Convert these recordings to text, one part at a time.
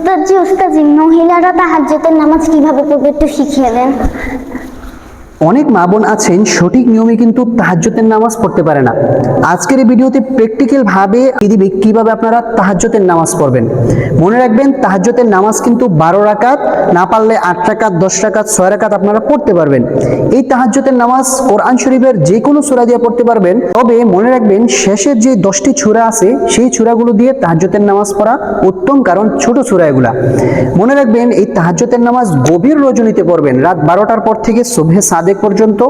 উস্তাদজি উস্তাদজি মহিলারা তাহাজ্জুদের নামাজ কীভাবে পড়বে একটু শিখিয়ে দেন। অনেক মা বোন আছেন, সঠিক নিয়মে কিন্তু তাহাজ্জতের নামাজ পড়তে পারে না। আজকের এই ভিডিওতে প্র্যাকটিক্যাল ভাবে দিবে, কীভাবে আপনারা তাহাজ্জতের নামাজ পড়বেন? মনে রাখবেন, তাহাজ্জতের নামাজ কিন্তু বারো রাকাত, না পারলে আট রাকাত, দশ রাকাত, ছয় রাকাত আপনারা পড়তে পারবেন। এই তাহাজ্জতের নামাজ কোরআন শরীফের যে কোনো সূরা দিয়ে পড়তে পারবেন। তবে মনে রাখবেন, শেষের যে দশটি ছুরা আছে, সেই ছুরাগুলো দিয়ে তাহাজ্জতের নামাজ পড়া উত্তম, কারণ ছোট ছুরা এগুলা। মনে রাখবেন, এই তাহাজ্জতের নামাজ গভীর রজনীতে পড়বেন। রাত বারোটার পর থেকে সুবহে সাদেক পর্যন্ত,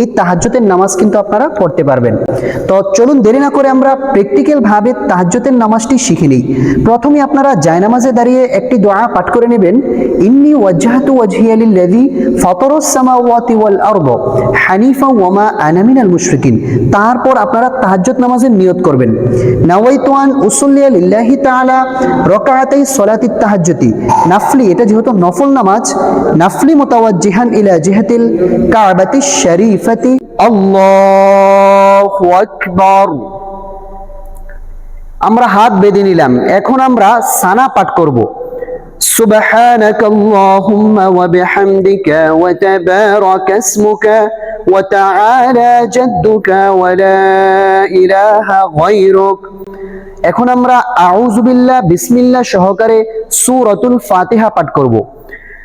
এই তাহাজ্জতের নামাজ কিন্তু আপনারা পড়তে পারবেন। তো চলুন দেরি না করে আমরা প্র্যাকটিক্যাল ভাবে তাহাজ্জতের নামাজটি শিখে নিই। প্রথমে আপনারা জায়নামাজে দাঁড়িয়ে একটি দোয়া পাঠ করে নেবেন, ইন্নি ওয়াজহাতু ওয়াজহিয়া লিল্লাযী ফাতারাস সামাওয়াতি ওয়াল আরদ হানিফা ওয়া মা আনা মিনাল মুশরিকিন। তারপর আপনারা তাহাজ্জুদ নামাজের নিয়ত করবেন। নাওয়াইতু আন উসাল্লিয়া লিল্লাহি তাআলা রাকাআতাই সালাতিত তাহাজ্জুদি। নাফলি, এটা যেহেতু নফল নামাজ, নাফলি মুতাওয়াজ্জিহান ইলা জিহাতিল কাবাতিশ শরীফাতি আল্লাহু আকবার আমরা হাত বেঁধে নিলাম এখন আমরা সানা পাঠ করব سبحانك اللهم وبحمدك وتبارك اسمك وتعالى جدك ولا إله غيرك এখন আমরা আউযুবিল্লাহ বিসমিল্লাহ সহকারে সূরাতুল ফাতিহা পাঠ করব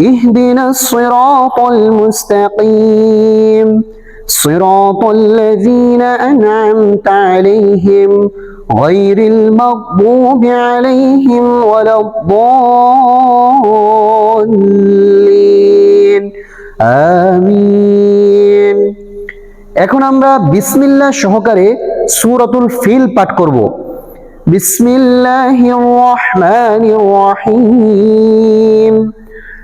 اهدنا الصراط المستقيم صراط الذين أنعمت عليهم غير المغضوب عليهم ولا الضالين آمين এখন আমরা বিসমিল্লাহ সহকারে সূরাতুল ফিল পাঠ করব বিসমিল্লাহির রহমানির রহিম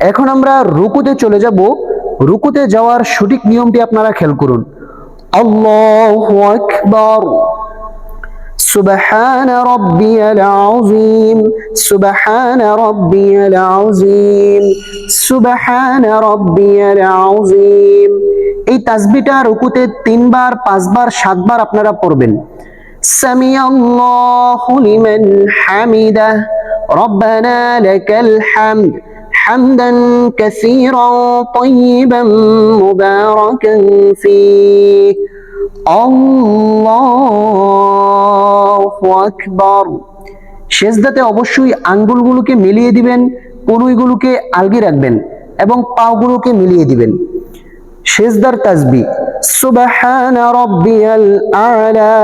এখন আমরা রুকুতে চলে যাব রুকুতে যাওয়ার সঠিক নিয়মটি আপনারা খেয়াল করুন আল্লাহু আকবার سبحان ربي العظيم سبحان ربي العظيم سبحان ربي العظيم এই তাসবিটা রুকুতে তিনবার পাঁচবার সাতবার আপনারা পড়বেন সামি আল্লাহু লিমান হামিদা রব্বানা লাকাল হামদ حمدا كثيرا طيبا مباركا فيه الله أكبر সেজদাতে অবশ্যই আঙ্গুলগুলোকে মিলিয়ে দিবেন কনুইগুলোকে আলগি রাখবেন এবং পাগুলোকে মিলিয়ে দিবেন সেজদার তাসবি সুবহান রব্বিয়াল আলা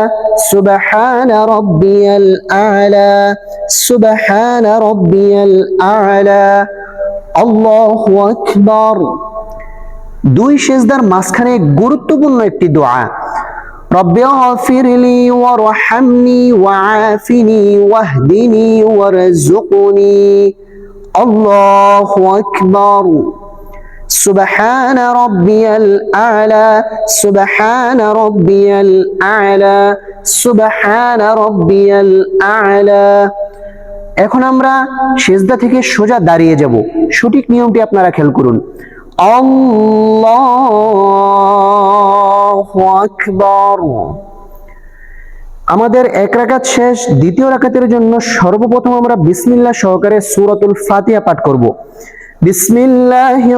সুবহান রব্বিয়াল আলা সুবহান রব্বিয়াল আলা আল্লাহু আকবার দুই সেজদার মাঝখানে গুরুত্বপূর্ণ একটি দোয়া রব্বি গফিরলি ওয়ারহামনি ওয়াআফিনি ওয়াহদিনি ওয়ারযুকনি আল্লাহু আকবার سبحان ربي الأعلى سبحان ربي الأعلى سبحان ربي الأعلى এখন আমরা সেজদা থেকে সোজা দাঁড়িয়ে যাব। সঠিক নিয়মটি আপনারা খেয়াল করুন। আমাদের এক রাকাত শেষ, দ্বিতীয় রাকাতের জন্য সর্বপ্রথম আমরা বিসমিল্লাহ সহকারে সূরাতুল ফাতিহা পাঠ করব। বিসমিল্লাহির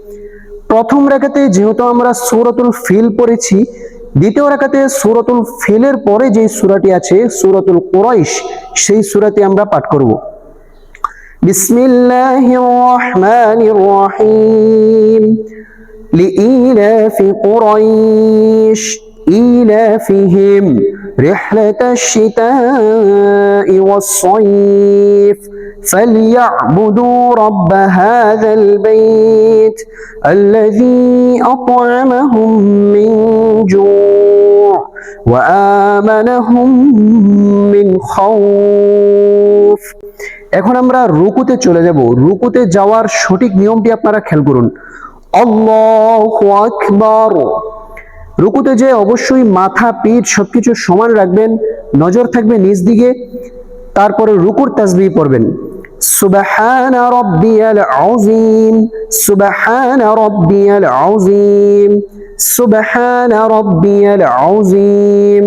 প্রথম রাকাতে যেহেতু আমরা সূরাতুল ফিল পড়েছি দ্বিতীয় রাকাতে সূরাতুল ফিলের পরে যে সূরাটি আছে সূরাতুল কুরাইশ সেই সূরাটি আমরা পাঠ করব بسم الله الرحمن الرحيم لإيلاف قريش إيلافهم رحلة الشتاء والصيف فليعبدوا رب هذا البيت الذي أطعمهم من جوع وآمنهم من خوف এখন আমরা রুকুতে চলে যাব রুকুতে যাওয়ার সঠিক নিয়মটি আপনারা খেয়াল করুন আল্লাহু আকবার রুকুতে যে অবশ্যই মাথা, পিঠ সবকিছু সমান রাখবেন, নজর থাকবে নিজ দিকে, তারপরে রুকুর তাসবিহ পড়বেন। সুবহান রাব্বিয়াল আযীম, সুবহান রাব্বিয়াল আযীম, সুবহান রাব্বিয়াল আযীম।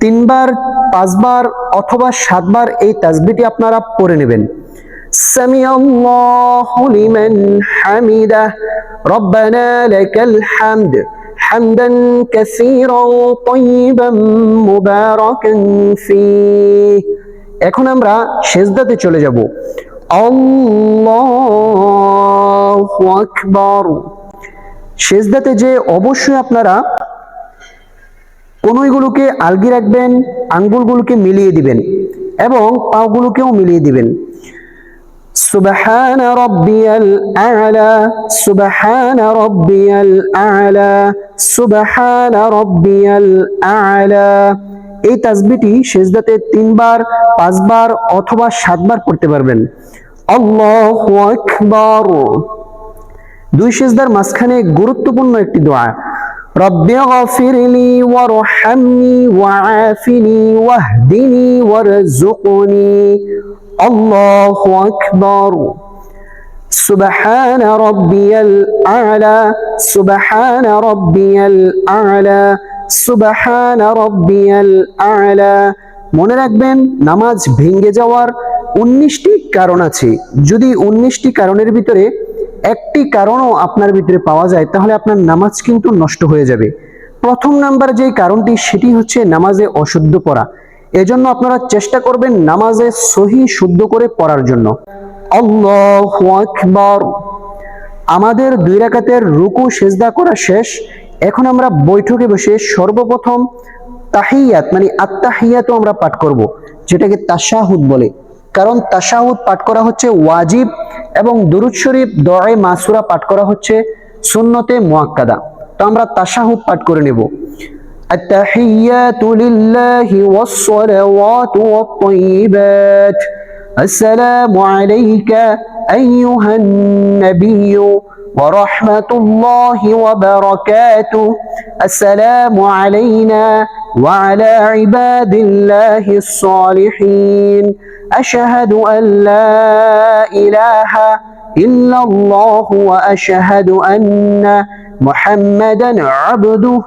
তিনবার, পাঁচবার অথবা সাতবার এই তাসবিহটি আপনারা পড়ে নেবেন। সামি আল্লাহু লিমান হামিদা রব্বানা লাকাল হামদ। حمدا كثيرا طيبا مباركا فيه এখন আমরা সেজদাতে চলে যাব আল্লাহু আকবার সেজদাতে যে অবশ্যই আপনারা কনুইগুলোকে আলগি রাখবেন আঙ্গুলগুলোকে মিলিয়ে দিবেন এবং পাগুলোকেও মিলিয়ে দিবেন সুবহান রব্বিয়াল আ'লা, সুবহান রব্বিয়াল আ'লা, সুবহান রব্বিয়াল আ'লা। এই তাসবিহটি সেজদাতে তিনবার, পাঁচবার অথবা সাতবার পড়তে পারবেন। আল্লাহু আকবার। দুই সেজদার মাঝখানে গুরুত্বপূর্ণ একটি দোয়া। رب اغفر لي وارحمني وعافني واهدني وارزقني الله أكبر سبحان ربي الأعلى سبحان ربي الأعلى سبحان ربي الأعلى মনে রাখবেন নামাজ ভেঙে যাওয়ার উনিশটি কারণ আছে যদি উনিশটি কারণের ভিতরে একটি কারণও আপনার ভিতরে পাওয়া যায়, তাহলে আপনার নামাজ কিন্তু নষ্ট হয়ে যাবে। প্রথম নাম্বার যে কারণটি, সেটি হচ্ছে নামাজে অশুদ্ধ পড়া। এজন্য আপনারা চেষ্টা করবেন নামাজে সহি শুদ্ধ করে পড়ার জন্য। আমাদের দুই রাকাতের রুকু, সেজদা করা শেষ। এখন আমরা বৈঠকে বসে সর্বপ্রথম তাহিয়াত মানে আত্মাহিয়াতও আমরা পাঠ করব, যেটাকে তাশাহুদ বলে। কারণ তাশাহুদ পাঠ করা হচ্ছে ওয়াজিব এবং দুরুদ শরীফ দয়ে মাসুরা পাঠ করা হচ্ছে সুন্নতে মুয়াক্কাদা তো আমরা তাশাহুদ পাঠ করে নেব التحيات لله والصلوات والطيبات السلام عليك أيها النبي ورحمة الله وبركاته السلام علينا وعلى عباد الله الصالحين أشهد أن لا إله إلا الله وأشهد أن محمدا عبده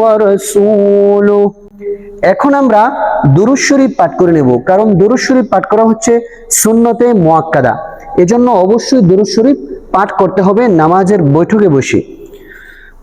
ورسوله এখন আমরা দুরুদ শরীফ পাঠ করে নেব কারণ দুরুদ শরীফ পাঠ করা হচ্ছে সুন্নতে মুয়াক্কাদা এজন্য অবশ্যই দুরুদ শরীফ পাঠ করতে হবে নামাজের বৈঠকে বসে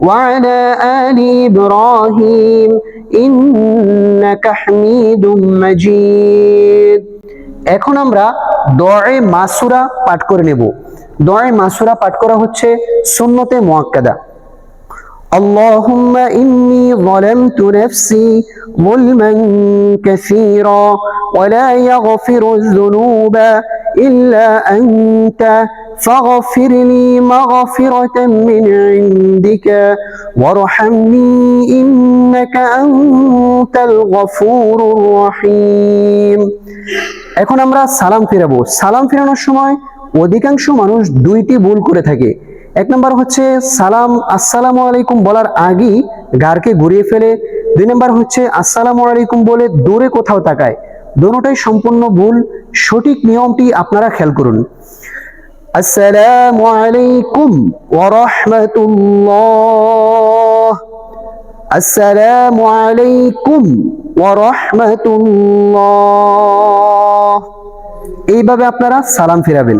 وعلى آل إبراهيم إنك حميد مجيد এখন আমরা দয়ে মাসুরা পাঠ করে নেব দয়ে মাসুরা পাঠ করা হচ্ছে সুন্নতে মুয়াক্কাদা اللهم إني ظلمت نفسي ظلما كثيرا ولا يغفر الذنوب إلا أنت فاغفر لي مغفرة من عندك وارحمني إنك أنت الغفور الرحيم এখন আমরা সালাম ফিরাবো সালাম ফিরানোর সময় অধিকাংশ মানুষ দুইটি ভুল করে থাকে এক নম্বর হচ্ছে সালাম আসসালামু আলাইকুম বলার আগেই গারকে ঘুরিয়ে ফেলে দুই নম্বর হচ্ছে আসসালামু আলাইকুম বলে দূরে কোথাও তাকায় দোনোটাই সম্পূর্ণ ভুল সঠিক নিয়মটি আপনারা খেয়াল করুন আসসালামু আলাইকুম ওয়া রাহমাতুল্লাহ আসসালামু আলাইকুম ওয়া রাহমাতুল্লাহ এইভাবে আপনারা সালাম ফিরাবেন।